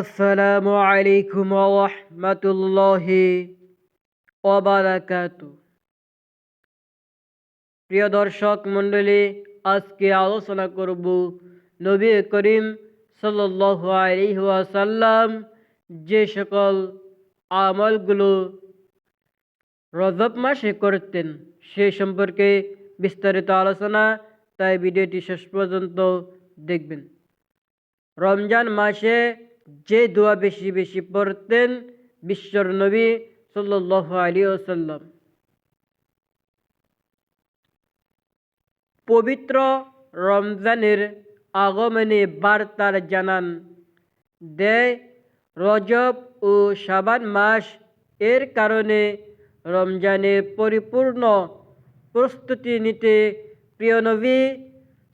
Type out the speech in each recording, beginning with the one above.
আসসালামু আলাইকুম রহমতুল্লাহি ওবারাকাতু প্রিয় দর্শক মণ্ডলী, আজকে আলোচনা করব নবী করিম সাল্লাল্লাহু আলাইহি ওয়াসাল্লাম যে সকল আমলগুলো রজব মাসে করতেন সে সম্পর্কে বিস্তারিত আলোচনা, তাই ভিডিওটি শেষ পর্যন্ত দেখবেন। রমজান মাসে যে দোয়া বেশি বেশি পড়তেন বিশ্বর নবী সাল্লাহ আলী ওসাল্লাম পবিত্র রমজানের আগমনে বার্তার জানান দেয় রজব ও সাবান মাস, এর কারণে রমজানের পরিপূর্ণ প্রস্তুতি নিতে প্রিয় নবী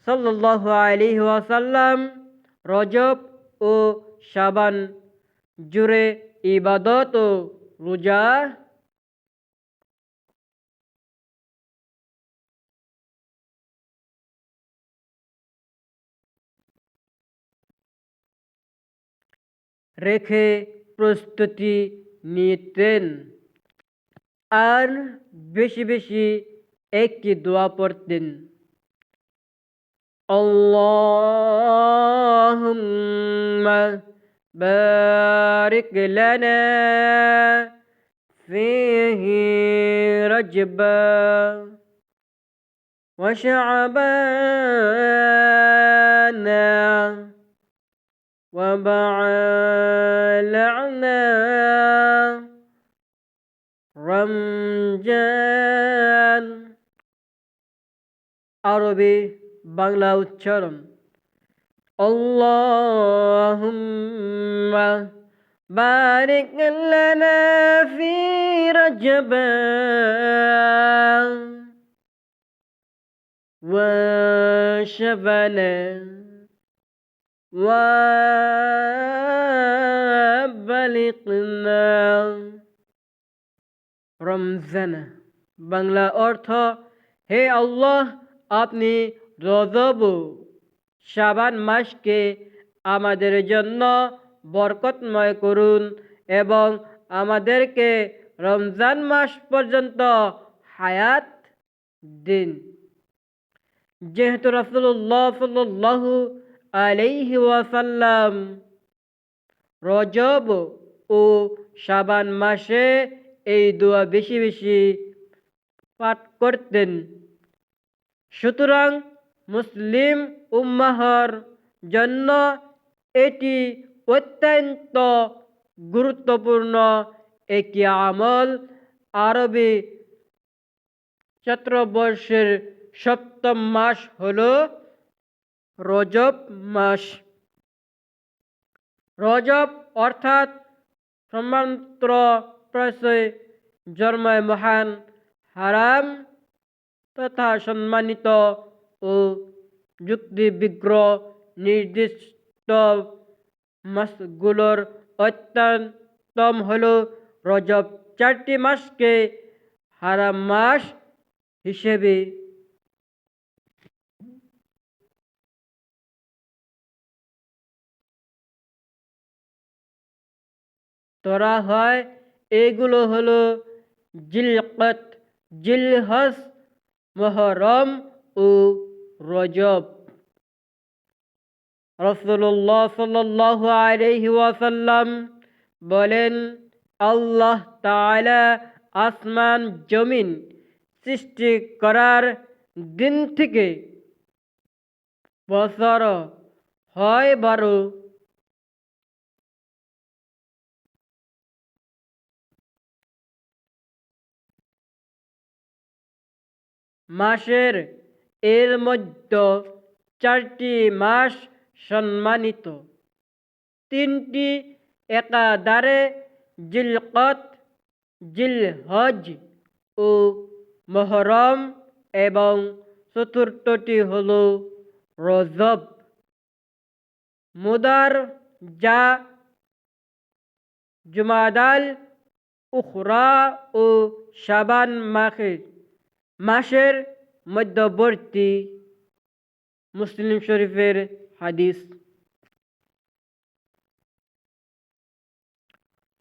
সাল্লাহ আলী ওয়াসাল্লাম রজব ও সাবান জুড়ে ইবাদত ও রোজা। রেখে প্রস্তুতি নিতেন। আর বেশি বেশি একটি দোয়া পড়তেন। اللهم بارك لنا فيه رجبا وشعبانا وبعلعنا رمجان. عربي বাংলা উচ্চারণ اللهم بارك لنا في رجب وشبنا وبلغنا رمزان বাংলা অর্থ হে আল্লাহ আপনি রজব শাবান মাসকে আমাদের জন্য বরকতময় করুন এবং আমাদেরকে রমজান মাস পর্যন্ত হায়াত দিন। যেহেতু রসুল্লাহ সাল্লু আলাইহি ওয়াসাল্লাম রজব ও শাবান মাসে এই দোয়া বেশি বেশি পাঠ করতেন। সুতরাং মুসলিম উম্মাহর জন্য এটি অত্যন্ত গুরুত্বপূর্ণ একটি আমল। আরবি চত্রবর্ষের সপ্তম মাস হল রজব মাস। রজব অর্থাৎ সম্মান্ত্র প্রশয় জন্মায় মহান হারাম তথা সম্মানিত ও যুক্তিবিগ্রহ নির্দিষ্ট মাসগুলোর অত্যন্তম হল রজব। চারটি মাসকে হারাম মাস হিসেবে ধরা হয়। এগুলো হলো জিলকত জিলহস মহরম ও রজব। রসুল্লাহ সাল্লাহ আলহি ওয়াসাল্লাম বলেন, আল্লাহ তালা আসমান, জমিন সৃষ্টি করার দিন থেকে বছর হয় বারো। মাসের এর মধ্যে চারটি মাস সম্মানিত। তিনটি একাধারে জিলকত, জিলহজ ও মহরম এবং চতুর্থটি হল রজব। মুদার যা জুমাদাল, উখরা ও সাবান মাখের মাসের মধ্যবর্তী মুসলিম শরীফের হাদিস।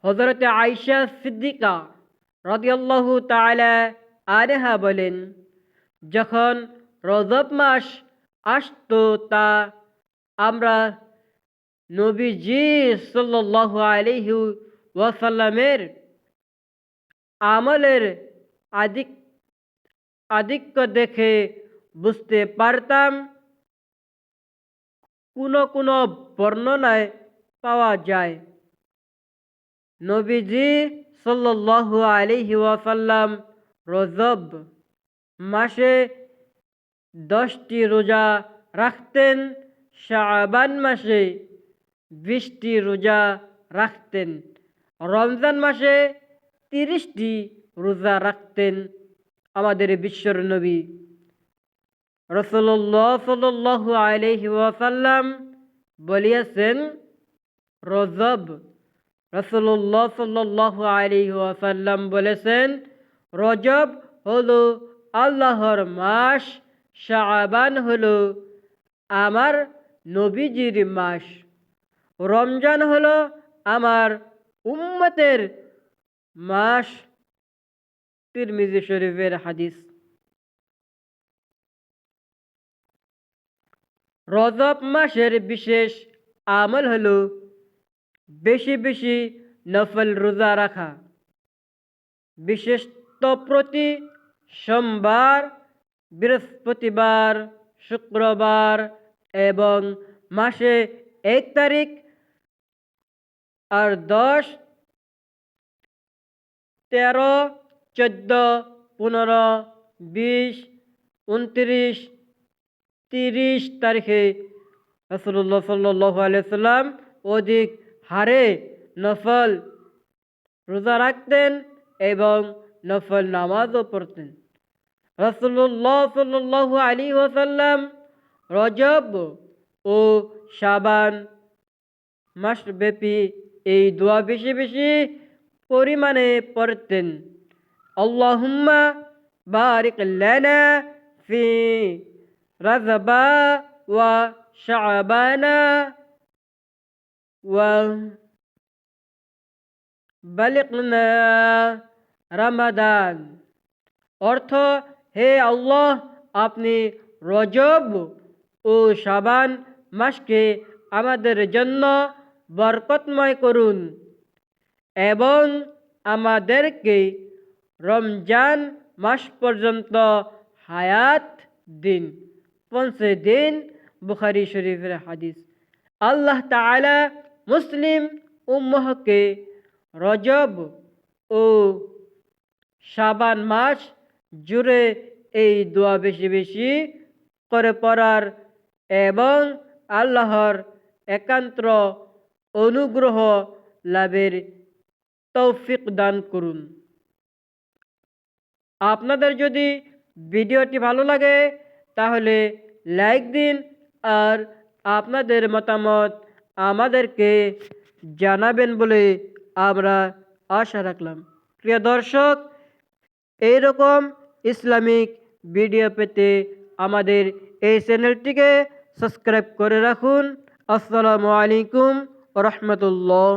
হজরতে আইসা সিদ্দিকা রদিয়াল্লাহু তাআলা আনহা বলেন, যখন রজব মাস আসতো তা আমরা নবীজি সাল্লাল্লাহু আলাইহি ওয়াসাল্লামের আমলের আধিক আধিক্য দেখে বুঝতে পারতাম। কোনো কোনো বর্ণনায় পাওয়া যায়। নবীজি সাল্লাল্লাহু আলাইহি ওয়াসাল্লাম রজব মাসে দশটি রোজা রাখতেন, শাবান মাসে বিশটি রোজা রাখতেন, রমজান মাসে তিরিশটি রোজা রাখতেন। আমাদের বিশ্বর নবী। রসল্লাহ সাল্লাল্লাহু আলাইহি ওয়াসাল্লাম বলিয়াছেন, রজব রসল্লাহ সাল্লাল্লাহু আলাইহি ওয়াসাল্লাম বলেছেন, রজব হলো আল্লাহর মাস, শাবান হলো আমার নবীজির মাস। রমজান হলো আমার উম্মতের মাস। তিরমিজি শরীফের হাদিস রজব মাসের বিশেষ আমল হলো বেশি বেশি নফল রোজা রাখা বিশেষত প্রতি সোমবার বৃহস্পতিবার শুক্রবার এবং মাসে এক তারিখ আর দশ তেরো চোদ্দ, পনেরো, বিশ, উনত্রিশ, তিরিশ তারিখে রসুল্লাহ সাল্লাহ আলিয়াল্লাম অধিক হারে নফল রোজা রাখতেন এবং নফল নামাজও পড়তেন। রসুল্লাহ সাল্লাহ আলী ওসাল্লাম রজব ও শাবান মাসব্যাপী এই দোয়া বেশি বেশি পরিমাণে পড়তেন। লানা ফি রাজবা ওয়া শাবানা ওয়া বালিকনা রামাদান অর্থ, হে আল্লাহ, আপনি রজব ও শাবান মাসকে আমাদের জন্য বরকতময় করুন এবং আমাদেরকে রমজান মাস পর্যন্ত হায়াত দিন। পৌঁছে দিন বুখারি শরীফের হাদিস। আল্লাহ তাআলা মুসলিম উম্মহকে রজব ও শাবান মাস জুড়ে এই দোয়া বেশি বেশি করে পড়ার এবং আল্লাহর একান্ত অনুগ্রহ লাভের তৌফিক দান করুন। আপনাদের যদি ভিডিওটি ভালো লাগে, তাহলে লাইক দিন আর আপনাদের মতামত আমাদেরকে জানাবেন বলে আমরা আশা রাখলাম। প্রিয় দর্শক, এইরকম ইসলামিক ভিডিও পেতে আমাদের এই চ্যানেলটিকে সাবস্ক্রাইব করে রাখুন। আসসালামু আলাইকুম রহমতুল্লাহ।